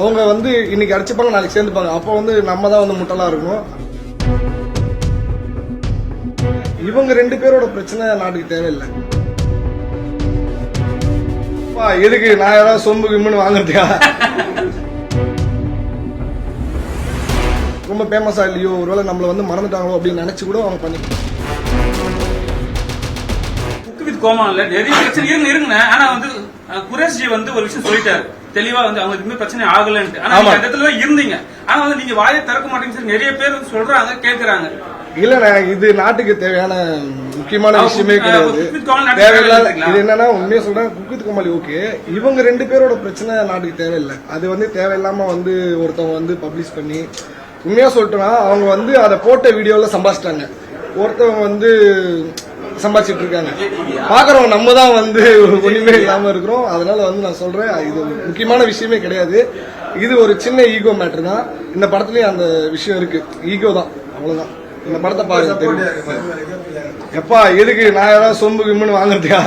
அவங்க வந்து இன்னைக்கு அடிச்சுப்பாங்க நாளைக்கு சேர்ந்துப்பாங்க. அப்போ வந்து நம்ம தான் வந்து முட்டலா இருக்கும் இவங்க ரெண்டு பேரோட பிரச்சனை நாட்டுக்கு தேவையில்லை. அப்பா, எதுக்கு? நான் ஏதாவது சொம்பு கிம்முன்னு வாங்குறதுக்கா? ரொம்ப ஃபேமஸா இல்லையோ? ஒருவேளை நம்மள வந்து மறந்துட்டாங்களோ அப்படின்னு நினைச்சு கூட அவங்க பண்ணி குக்கு வித் கோமான்ல நிறைய பிரச்சனை இருங்க இருங்க ஆனா வந்து குரேஷ்ஜி வந்து ஒரு விஷயம் சொல்லிட்டாரு. தெளிவா வந்து அவங்க எதுவுமே பிரச்சனை ஆகலன்ட்டு. ஆனா. அந்த இடத்துல இருந்தீங்க. ஆனா வந்து நீங்க வாயை திறக்க மாட்டேங்குன்னு சொல்லி நிறைய பேர் வந்து சொல்றாங்க கேக்குறாங்க. இல்லண்ணே இது நாட்டுக்கு தேவையான முக்கியமான விஷயமே கிடையாது. கோமாளி தேவையில்லாத? இது என்னன்னா உண்மையா சொல்றேன் குக்குத் குமாலி ஓகே இவங்க ரெண்டு பேரோட பிரச்சனை நாட்டுக்கு தேவையில்லை. அது வந்து தேவையில்லாம வந்து ஒருத்தவங்க வந்து பப்ளிஷ் பண்ணி உண்மையா சொல்லிட்டோம்னா அவங்க வந்து அதை போட்ட வீடியோல சம்பாதிச்சிட்டாங்க. ஒருத்தவங்க வந்து சம்பாதிச்சிட்டு இருக்காங்க பாக்குறவங்க நம்ம தான் வந்து ஒண்ணுமே இல்லாம இருக்கிறோம். அதனால வந்து நான் சொல்றேன் இது முக்கியமான விஷயமே கிடையாது. இது ஒரு சின்ன ஈகோ மேட்டர் தான். இந்த படத்துலயும் அந்த விஷயம் இருக்கு. ஈகோ தான். அவ்வளவுதான். இந்த படத்தை பாருங்க எப்பா எதுக்கு? நான் ஏதாவது சொம்பு கிம்முன்னு வாங்குறதுக்கா?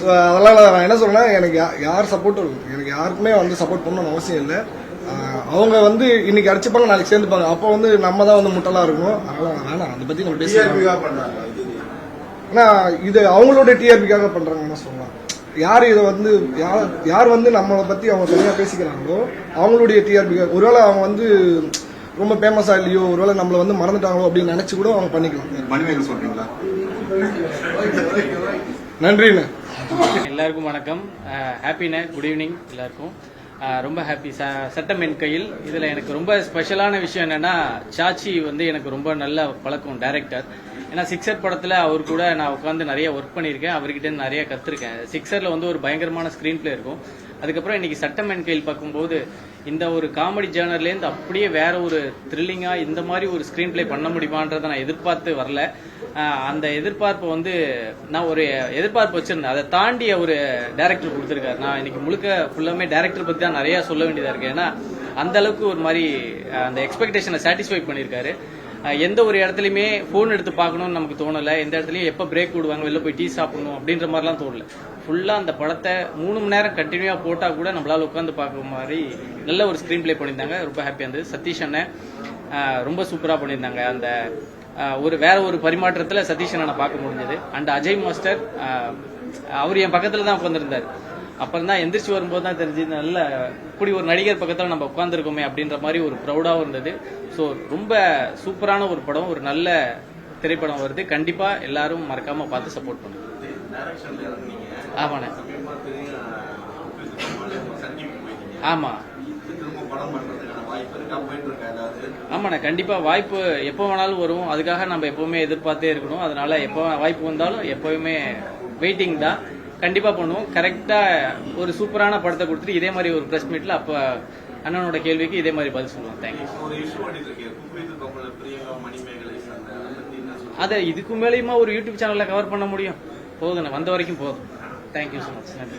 ஸோ அதெல்லாம் நான் என்ன சொல்றேன்னா எனக்கு யார் சப்போர்ட்டும் எனக்கு யாருக்குமே வந்து சப்போர்ட் பண்ணணும்னு அவசியம் இல்லை. அவங்க வந்து இன்னைக்கு அடிச்சுப்பாங்க நாளைக்கு சேர்ந்துப்பாங்க. அப்போ வந்து நம்ம தான் வந்து முட்டலா இருக்கும் அதனால வேணாம். அதை பத்தி நம்ம பேசலாம் ஏன்னா இது அவங்களோட டிஆர்பிக்காக பண்றாங்கன்னு சொல்லலாம். யார் இதை வந்து யார் யார் வந்து நம்மளை பத்தி அவங்க தனியா பேசிக்கிறாங்களோ அவங்களுடைய டிஆர்பிக்காக ஒருவேளை அவங்க வந்து ரொம்ப ஃபேமஸா இல்லையோ ஒருவேளை நம்மள வந்து மறந்துட்டாங்களோ அப்படின்னு நினைச்சு கூட அவங்க பண்ணிக்கலாம். மணிமேகல் சொல்றீங்களா? நன்றிண்ணே. எல்லாருக்கும் வணக்கம். ஹாப்பிண்ணே குட் ஈவினிங் எல்லாருக்கும். ரொம்ப ஹாப்பி சட்டம் என் கையில். இதில் எனக்கு ரொம்ப ஸ்பெஷலான விஷயம் என்னன்னா சாச்சி வந்து எனக்கு ரொம்ப நல்ல பழக்கம் டைரக்டர் ஏன்னா சிக்ஸர் படத்தில் அவர் கூட நான் உட்காந்து நிறைய ஒர்க் பண்ணியிருக்கேன். அவர்கிட்ட நிறைய கற்றுருக்கேன் சிக்ஸரில் வந்து ஒரு பயங்கரமான ஸ்க்ரீன் பிளே இருக்கும். அதுக்கப்புறம் இன்னைக்கு சட்டம் என் கையில் பார்க்கும்போது இந்த ஒரு காமெடி ஜேர்னர்லேருந்து அப்படியே வேற ஒரு த்ரில்லிங்காக இந்த மாதிரி ஒரு ஸ்க்ரீன் பிளே பண்ண முடியுமான்றதை நான் எதிர்பார்த்து வரல. அந்த எதிர்பார்ப்பை வந்து நான் ஒரு எதிர்பார்ப்பு வச்சிருந்தேன். அதை தாண்டி ஒரு டேரக்டர் கொடுத்துருக்காரு. நான் இன்னைக்கு முழுக்க ஃபுல்லாமே டேரக்டர் பத்தி தான் நிறைய சொல்ல வேண்டியதா இருக்கு. ஏன்னா அந்த அளவுக்கு ஒரு மாதிரி அந்த எக்ஸ்பெக்டேஷனை சாட்டிஸ்ஃபை பண்ணியிருக்காரு. எந்த ஒரு இடத்துலையுமே ஃபோன் எடுத்து பார்க்கணும்னு நமக்கு தோணல. எந்த இடத்துலயும் எப்போ பிரேக் விடுவாங்க வெளில போய் டீ சாப்பிடணும் அப்படின்ற மாதிரிலாம் தோணல. ஃபுல்லா அந்த படத்தை மூணு மணி நேரம் கண்டினியூவா போட்டா கூட நம்மளால உட்காந்து பார்க்குற மாதிரி நல்ல ஒரு ஸ்க்ரீன் ப்ளே பண்ணியிருந்தாங்க. ரொம்ப ஹாப்பியா இருந்தது. சதீஷ் அண்ணன் ரொம்ப சூப்பரா பண்ணியிருந்தாங்க. அந்த ஒரு வேற ஒரு பரிமாற்றத்துல சதீஷ் அண்ணனை பார்க்க முடிஞ்சது. அண்ட் அஜய் மாஸ்டர் அவர் என் பக்கத்துல தான் உட்காந்துருந்தார் அப்புறம் தான் எந்திரிச்சு வரும்போது தான் தெரிஞ்சது நல்ல இப்படி ஒரு நடிகர் பக்கத்தில் நம்ம உட்காந்துருக்கோமே அப்படின்ற மாதிரி ஒரு ப்ரௌடாகவும் இருந்தது. ஸோ ரொம்ப சூப்பரான ஒரு படம் ஒரு நல்ல திரைப்படம் வருது. கண்டிப்பாக எல்லாரும் மறக்காம பார்த்து சப்போர்ட் பண்ணுங்க. ஆமாண்ணே. ஆமா. ஆமாண்ணா கண்டிப்பா வாய்ப்பு எப்போ வேணாலும் வரும். அதுக்காக நம்ம எப்பவுமே எதிர்பார்த்தே இருக்கணும். அதனால எப்போ வாய்ப்பு வந்தாலும் எப்பவுமே வெயிட்டிங் தான். கண்டிப்பா பண்ணுவோம். கரெக்டா ஒரு சூப்பரான படத்தை கொடுத்துட்டு இதே மாதிரி ஒரு பிரஸ் மீட்ல அப்ப அண்ணனோட கேள்விக்கு இதே மாதிரி பதில் சொல்லுவோம். தேங்க்யூ அதை இதுக்கு மேலேயுமா ஒரு யூடியூப் சேனல்ல கவர் பண்ண முடியும்? போதுண்ணே வந்த வரைக்கும் போதும். தேங்க்யூ ஸோ மச் நன்றி.